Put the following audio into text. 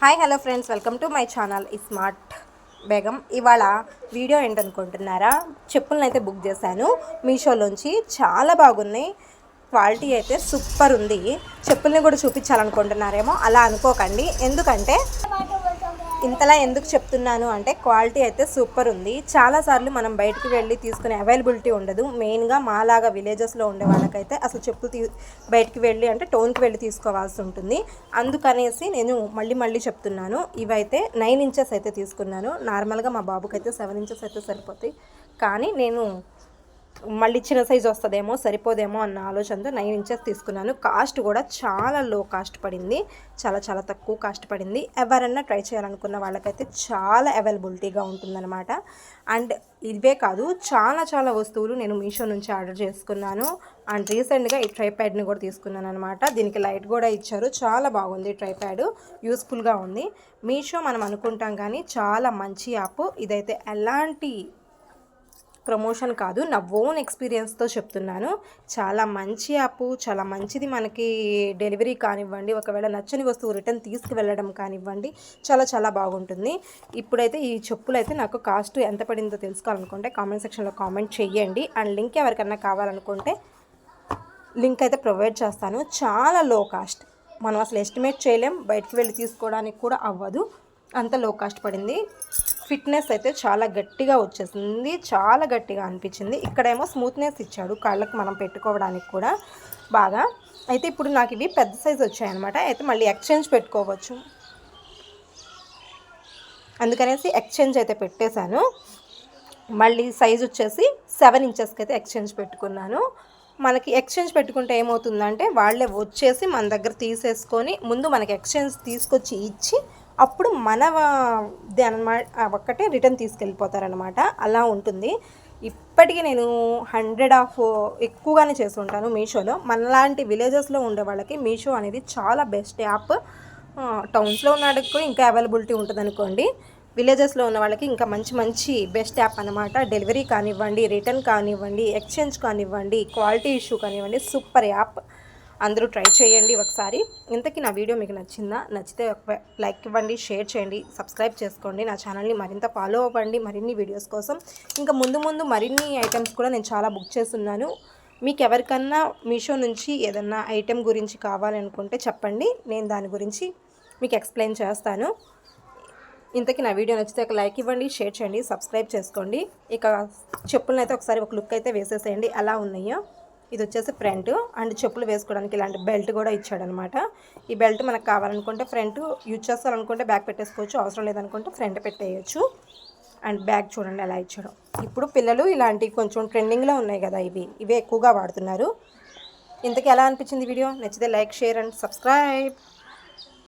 Hi hello friends. Welcome to my channel smart Begum. ఇవాళ video ఏంటనుకుంటున్నారా? చెప్పులను అయితే book చేశాను. మీషోలోంచి చాలా బాగున్నాయి. క్వాలిటీ అయితే సూపర్ ఉంది. చెప్పుల్ని కూడా చూపించాలనుకుంటున్నారేమో అలా అనుకోకండి. ఎందుకంటే ఇంతలా ఎందుకు చెప్తున్నాను అంటే క్వాలిటీ అయితే సూపర్ ఉంది. చాలాసార్లు మనం బయటికి వెళ్ళి తీసుకునే అవైలబిలిటీ ఉండదు. మెయిన్గా మాలాగా విలేజెస్లో ఉండే వాళ్ళకైతే అసలు చెప్పులు తీ బయటికి వెళ్ళి అంటే టౌన్కి వెళ్ళి తీసుకోవాల్సి ఉంటుంది. అందుకనేసి నేను మళ్ళీ మళ్ళీ చెప్తున్నాను. ఇవైతే నైన్ ఇంచెస్ అయితే తీసుకున్నాను. నార్మల్గా మా బాబుకి అయితే సెవెన్ ఇంచెస్ అయితే సరిపోతాయి. కానీ నేను మళ్ళీ చిన్న సైజ్ వస్తుందేమో సరిపోదేమో అన్న ఆలోచనతో నైన్ ఇంచెస్ తీసుకున్నాను. కాస్ట్ కూడా చాలా లో కాస్ట్ పడింది. చాలా చాలా తక్కువ కాస్ట్ పడింది. ఎవరన్నా ట్రై చేయాలనుకున్న వాళ్ళకైతే చాలా అవైలబిలిటీగా ఉంటుందన్నమాట. అండ్ ఇవే కాదు చాలా చాలా వస్తువులు నేను మీషో నుంచి ఆర్డర్ చేసుకున్నాను. అండ్ రీసెంట్గా ఈ ట్రైప్యాడ్ని కూడా తీసుకున్నాను అనమాట దీనికి లైట్ కూడా ఇచ్చారు. చాలా బాగుంది ట్రైప్యాడ్ యూస్ఫుల్గా ఉంది. మీషో మనం అనుకుంటాం కానీ చాలా మంచి యాప్ ఇదైతే ఎలాంటి ప్రమోషన్ కాదు నా ఓన్ ఎక్స్పీరియన్స్తో చెప్తున్నాను. చాలా మంచి యాప్ చాలా మంచిది మనకి డెలివరీ కానివ్వండి ఒకవేళ నచ్చని వస్తువు రిటర్న్ తీసుకువెళ్ళడం కానివ్వండి చాలా చాలా బాగుంటుంది. ఇప్పుడైతే ఈ చెప్పులు అయితే నాకు కాస్ట్ ఎంత పడిందో తెలుసుకోవాలనుకుంటే కామెంట్ సెక్షన్లో కామెంట్ చేయండి అండ్ లింక్ ఎవరికైనా కావాలనుకుంటే లింక్ అయితే ప్రొవైడ్ చేస్తాను. చాలా లో కాస్ట్ మనం అసలు ఎస్టిమేట్ చేయలేం. బయటికి వెళ్ళి తీసుకోవడానికి కూడా అవ్వదు. అంత లో కాస్ట్ పడింది. ఫిట్నెస్ అయితే చాలా గట్టిగా వచ్చేసింది. చాలా గట్టిగా అనిపించింది. ఇక్కడేమో స్మూత్నెస్ ఇచ్చాడు కాళ్ళకి మనం పెట్టుకోవడానికి కూడా బాగా. అయితే ఇప్పుడు నాకు ఇవి పెద్ద సైజ్ వచ్చాయన్నమాట. అయితే మళ్ళీ ఎక్స్చేంజ్ పెట్టుకోవచ్చు. అందుకనేసి ఎక్స్చేంజ్ అయితే పెట్టేశాను. మళ్ళీ సైజ్ వచ్చేసి సెవెన్ ఇంచెస్కి అయితే ఎక్స్చేంజ్ పెట్టుకున్నాను. మనకి ఎక్స్చేంజ్ పెట్టుకుంటే ఏమవుతుందంటే వాళ్ళే వచ్చేసి మన దగ్గర తీసేసుకొని ముందు మనకి ఎక్స్చేంజ్ తీసుకొచ్చి ఇచ్చి అప్పుడు మన అనమాట ఒక్కటే రిటర్న్ తీసుకెళ్ళిపోతారనమాట అలా ఉంటుంది. ఇప్పటికీ నేను హండ్రెడ్ ఆఫ్ ఎక్కువగానే చేస్తుంటాను మీషోలో. మనలాంటి విలేజెస్లో ఉండే వాళ్ళకి మీషో అనేది చాలా బెస్ట్ యాప్. టౌన్స్లో ఉన్న వాళ్ళకి ఇంకా అవైలబిలిటీ ఉంటుంది అనుకోండి విలేజెస్లో ఉన్న వాళ్ళకి ఇంకా మంచి మంచి బెస్ట్ యాప్ అనమాట డెలివరీ కానివ్వండి రిటర్న్ కానివ్వండి ఎక్స్చేంజ్ కానివ్వండి క్వాలిటీ ఇష్యూ కానివ్వండి సూపర్ యాప్. అందరూ ట్రై చేయండి ఒకసారి. ఇంతకీ నా వీడియో మీకు నచ్చిందా? నచ్చితే ఒక లైక్ ఇవ్వండి షేర్ చేయండి సబ్స్క్రైబ్ చేసుకోండి. నా ఛానల్ని మరింత ఫాలో అవ్వండి మరిన్ని వీడియోస్ కోసం. ఇంకా ముందు ముందు మరిన్ని ఐటమ్స్ కూడా నేను చాలా బుక్ చేస్తున్నాను. మీకు ఎవరికన్నా మీషో నుంచి ఏదన్నా ఐటెం గురించి కావాలనుకుంటే చెప్పండి. నేను దాని గురించి మీకు ఎక్స్ప్లెయిన్ చేస్తాను. ఇంతకీ నా వీడియో నచ్చితే ఒక లైక్ ఇవ్వండి షేర్ చేయండి సబ్స్క్రైబ్ చేసుకోండి. ఇక చెప్పులను అయితే ఒకసారి ఒక లుక్ అయితే వేసేసేయండి. ఎలా ఉన్నాయో? ఇది వచ్చేసి ఫ్రంట్ అండ్ చెప్పులు వేసుకోవడానికి ఇలాంటి బెల్ట్ కూడా ఇచ్చాడనమాట. ఈ బెల్ట్ మనకు కావాలనుకుంటే ఫ్రంట్ యూజ్ చేస్తారనుకుంటే బ్యాగ్ పెట్టేసుకోవచ్చు అవసరం లేదనుకుంటే ఫ్రంట్ పెట్టేయచ్చు. అండ్ బ్యాగ్ చూడండి ఎలా ఇచ్చాడు. ఇప్పుడు పిల్లలు ఇలాంటి కొంచెం ట్రెండింగ్లో ఉన్నాయి కదా ఇవి. ఇవే ఎక్కువగా వాడుతున్నారు. ఇంతకీ ఎలా అనిపించింది వీడియో? నచ్చితే లైక్ షేర్ అండ్ సబ్స్క్రైబ్.